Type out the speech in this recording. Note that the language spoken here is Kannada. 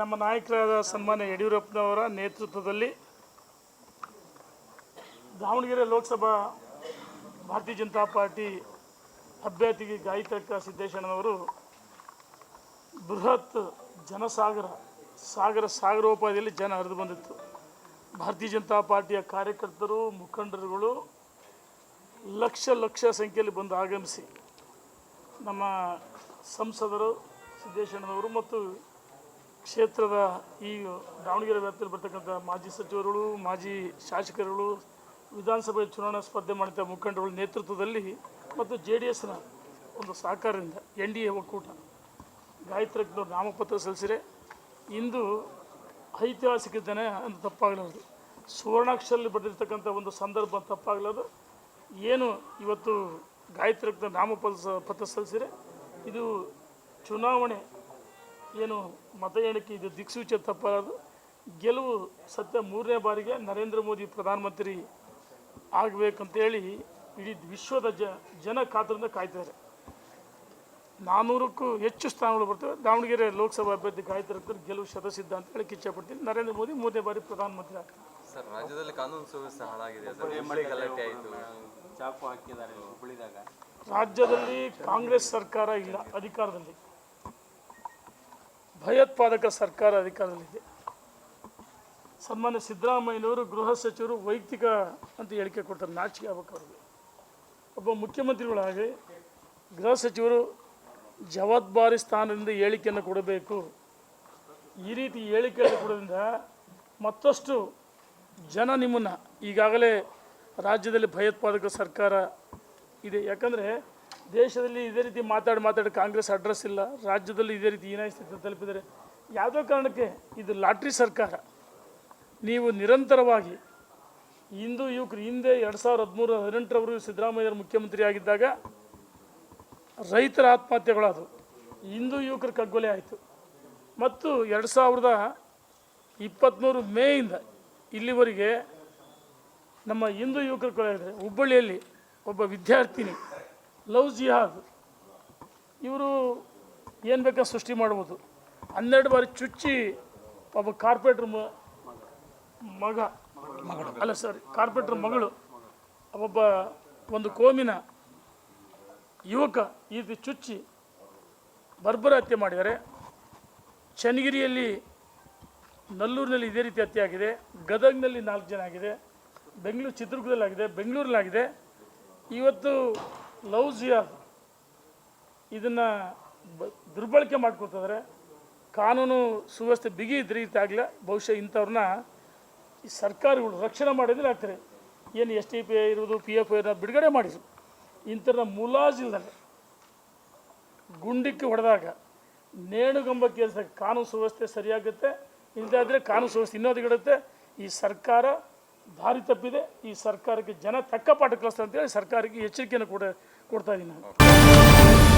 ನಮ್ಮ ನಾಯಕರಾದ ಸನ್ಮಾನ್ಯ ಯಡಿಯೂರಪ್ಪನವರ ನೇತೃತ್ವದಲ್ಲಿ ದಾವಣಗೆರೆ ಲೋಕಸಭಾ ಭಾರತೀಯ ಜನತಾ ಪಾರ್ಟಿ ಅಭ್ಯರ್ಥಿಗೆ ಗಾಯಿತಕ್ಕ ಸಿದ್ದೇಶಣ್ಣನವರು ಬೃಹತ್ ಜನಸಾಗರ, ಸಾಗರ ಸಾಗರೋಪಾದಿಯಲ್ಲಿ ಜನ ಹರಿದು ಬಂದಿತ್ತು. ಭಾರತೀಯ ಜನತಾ ಪಾರ್ಟಿಯ ಕಾರ್ಯಕರ್ತರು, ಮುಖಂಡರುಗಳು ಲಕ್ಷ ಲಕ್ಷ ಸಂಖ್ಯೆಯಲ್ಲಿ ಬಂದು ಆಗಮಿಸಿ ನಮ್ಮ ಸಂಸದರು ಸಿದ್ದೇಶಣ್ಣನವರು ಮತ್ತು ಕ್ಷೇತ್ರದ ಈ ದಾವಣಗೆರೆ ವ್ಯಾಪ್ತಿಯಲ್ಲಿ ಬರ್ತಕ್ಕಂಥ ಮಾಜಿ ಸಚಿವರುಗಳು, ಮಾಜಿ ಶಾಸಕರುಗಳು, ವಿಧಾನಸಭೆ ಚುನಾವಣಾ ಸ್ಪರ್ಧೆ ಮಾಡಿದ ಮುಖಂಡರುಗಳ ನೇತೃತ್ವದಲ್ಲಿ ಮತ್ತು ಜೆ ಡಿ ಎಸ್ನ ಒಂದು ಸಹಕಾರದಿಂದ ಎನ್ ಡಿ ಎ ಒಕ್ಕೂಟ ಗಾಯತ್ರಜ್ಞರು ನಾಮಪತ್ರ ಸಲ್ಲಿಸಿರೆ ಇಂದು ಐತಿಹಾಸಿಕ ದಿನ ಅಂತ ತಪ್ಪಾಗಲಾರದು. ಸುವರ್ಣಾಕ್ಷರಲ್ಲಿ ಬರೆದಿರ್ತಕ್ಕಂಥ ಒಂದು ಸಂದರ್ಭ ತಪ್ಪಾಗಲಾರದು. ಏನು ಇವತ್ತು ಗಾಯತ್ರಜ್ಞ ನಾಮಪತ್ರ ಪತ್ರ ಸಲ್ಲಿಸಿರೆ ಇದು ಚುನಾವಣೆ ಏನು ಮತ ಎಣಿಕೆ ಇದು ದಿಕ್ಸೂಚಿ ತಪ್ಪಾಗದು ಗೆಲುವು ಸತ್ಯ ಮೂರನೇ ಬಾರಿಗೆ ನರೇಂದ್ರ ಮೋದಿ ಪ್ರಧಾನಮಂತ್ರಿ ಆಗಬೇಕಂತೇಳಿ ಇಡೀ ವಿಶ್ವದ ಜ ಜನ ಕಾತರದಿಂದ ಕಾಯ್ತಾರೆ ನಾನ್ನೂರಕ್ಕೂ ಹೆಚ್ಚು ಸ್ಥಾನಗಳು ಬರ್ತವೆ. ದಾವಣಗೆರೆ ಲೋಕಸಭಾ ಅಭ್ಯರ್ಥಿ ಗಾಯತ್ರಿ ಗೆಲುವು ಶತಸಿದ್ಧ ಅಂತ ಹೇಳಿ ಇಚ್ಛೆಪಡ್ತೀನಿ ನರೇಂದ್ರ ಮೋದಿ ಮೂರನೇ ಬಾರಿ ಪ್ರಧಾನಮಂತ್ರಿ ಆಗ್ತಾರೆ. ಸರ್ ರಾಜ್ಯದಲ್ಲಿ ಕಾನೂನು ಸುವ್ಯವಸ್ಥೆ ಹಾಳಾಗಿದೆ. ಸರ್ ಹುಬ್ಬಳ್ಳಿ ಗಲಾಟೆ ಆಯಿತು? ಚಾಕು ಹಾಕಿದ್ದಾರೆ ಹುಬ್ಬಳ್ಳಿದಾಗ ರಾಜ್ಯದಲ್ಲಿ ಕಾಂಗ್ರೆಸ್ ಸರ್ಕಾರ ಇಲ್ಲ ಅಧಿಕಾರದಲ್ಲಿ. ಭಯೋತ್ಪಾದಕ ಸರ್ಕಾರ ಅಧಿಕಾರದಲ್ಲಿದೆ. ಸನ್ಮಾನ್ಯ ಸಿದ್ದರಾಮಯ್ಯನವರು ಗೃಹ ಸಚಿವರು ವೈಯಕ್ತಿಕ ಅಂತ ಹೇಳಿಕೆ ಕೊಡ್ತಾರೆ ನಾಚಿಕೆ ಆಗ್ಬೇಕು ಅವ್ರಿಗೆ. ಒಬ್ಬ ಮುಖ್ಯಮಂತ್ರಿಗಳಾಗಿ ಗೃಹ ಸಚಿವರು ಜವಾಬ್ದಾರಿ ಸ್ಥಾನದಿಂದ ಹೇಳಿಕೆಯನ್ನು ಕೊಡಬೇಕು. ಈ ರೀತಿ ಹೇಳಿಕೆಯನ್ನು ಕೊಡೋದ್ರಿಂದ ಮತ್ತಷ್ಟು ಜನ ನಿಮ್ಮನ್ನು ಈಗಾಗಲೇ ರಾಜ್ಯದಲ್ಲಿ ಭಯೋತ್ಪಾದಕ ಸರ್ಕಾರ ಇದೆ. ಯಾಕಂದರೆ ದೇಶದಲ್ಲಿ ಇದೇ ರೀತಿ ಮಾತಾಡಿ ಮಾತಾಡಿ ಕಾಂಗ್ರೆಸ್ ಅಡ್ರೆಸ್ ಇಲ್ಲ, ರಾಜ್ಯದಲ್ಲಿ ಇದೇ ರೀತಿ ಹೀನಾಯ ಸ್ಥಿತಿ ತಲುಪಿದರೆ ಯಾವುದೋ ಕಾರಣಕ್ಕೆ ಇದು ಲಾಟ್ರಿ ಸರ್ಕಾರ. ನೀವು ನಿರಂತರವಾಗಿ ಹಿಂದೂ ಯುವಕರು, ಹಿಂದೆ ಎರಡು ಸಾವಿರದ ಹದಿಮೂರು ಹದಿನೆಂಟರವರೆಗೂ ಸಿದ್ದರಾಮಯ್ಯರು ಮುಖ್ಯಮಂತ್ರಿ ಆಗಿದ್ದಾಗ ರೈತರ ಆತ್ಮಹತ್ಯೆಗಳಾದವು. ಹಿಂದೂ ಯುವಕರ ಕಗ್ಗೊಲೆ ಆಯಿತು. ಮತ್ತು ಎರಡು ಸಾವಿರದ ಇಪ್ಪತ್ತ್ಮೂರು ಮೇಯಿಂದ ಇಲ್ಲಿವರೆಗೆ ನಮ್ಮ ಹಿಂದೂ ಯುವಕರು ಇದೆ ಹುಬ್ಬಳ್ಳಿಯಲ್ಲಿ ಒಬ್ಬ ವಿದ್ಯಾರ್ಥಿನಿ ಲವ್ ಜಿಹಾದ್ ಇವರು ಏನು ಬೇಕಾ ಸೃಷ್ಟಿ ಮಾಡ್ಬೋದು. ಹನ್ನೆರಡು ಬಾರಿ ಚುಚ್ಚಿ ಒಬ್ಬ ಕಾರ್ಪೊರೇಟ್ರ್ ಮಗ. ಅಲ್ಲ ಸರ್ ಕಾರ್ಪೊರೇಟ್ರ್ ಮಗಳು. ಒಬ್ಬ ಒಂದು ಕೋಮಿನ ಯುವಕ ಈ ರೀತಿ ಚುಚ್ಚಿ ಬರ್ಬರ ಹತ್ಯೆ ಮಾಡಿದ್ದಾರೆ. ಚನ್ನಗಿರಿಯಲ್ಲಿ ನಲ್ಲೂರಿನಲ್ಲಿ ಇದೇ ರೀತಿ ಹತ್ಯೆ ಆಗಿದೆ ಗದಗ್ನಲ್ಲಿ ನಾಲ್ಕು ಜನ ಆಗಿದೆ. ಬೆಂಗಳೂರು ಚಿತ್ರದುರ್ಗದಲ್ಲಾಗಿದೆ. ಬೆಂಗಳೂರಲ್ಲಾಗಿದೆ. ಇವತ್ತು ಲವ್ ಇದನ್ನು ಇದನ್ನು ದುರ್ಬಳಕೆ ಮಾಡ್ಕೊತಿದ್ದಾರೆ ಕಾನೂನು ಸುವ್ಯವಸ್ಥೆ ಬಿಗಿ ರೀತಿ ಆಗಲ್ಲ ಬಹುಶಃ ಇಂಥವ್ರನ್ನ ಈ ಸರ್ಕಾರಗಳು ರಕ್ಷಣೆ ಮಾಡಿದ್ರೆ ಆಗ್ತಾರೆ ಏನು ಎಸ್ ಟಿ ಪಿ ಐ ಇರೋದು ಪಿ ಎಫ್ ಐನ ಬಿಡುಗಡೆ ಮಾಡಿದ್ರು ಇಂಥವ್ರನ್ನ ಮುಲಾಜಿಲ್ದಾಗ ಗುಂಡಿಕ್ಕೆ ಹೊಡೆದಾಗ ನೇಣುಗಂಬ ಏರಿಸಿದಾಗ ಕಾನೂನು ಸುವ್ಯವಸ್ಥೆ ಸರಿಯಾಗುತ್ತೆ. ಇಲ್ಲದಾದರೆ ಕಾನೂನು ಸುವ್ಯವಸ್ಥೆ ಇನ್ನೊಂದುಗಿಡುತ್ತೆ ಈ ಸರ್ಕಾರ ದಾರಿ ತಪ್ಪಿದೆ. ಈ ಸರ್ಕಾರಕ್ಕೆ ಜನ ತಕ್ಕ ಪಾಠ ಕಲಿಸ್ತಾರೆ ಅಂತೇಳಿ ಸರ್ಕಾರಕ್ಕೆ ಎಚ್ಚರಿಕೆಯನ್ನು ಕೂಡ ಕೊಡ್ತಾ ಇದ್ದೀನಿ ನಾನು.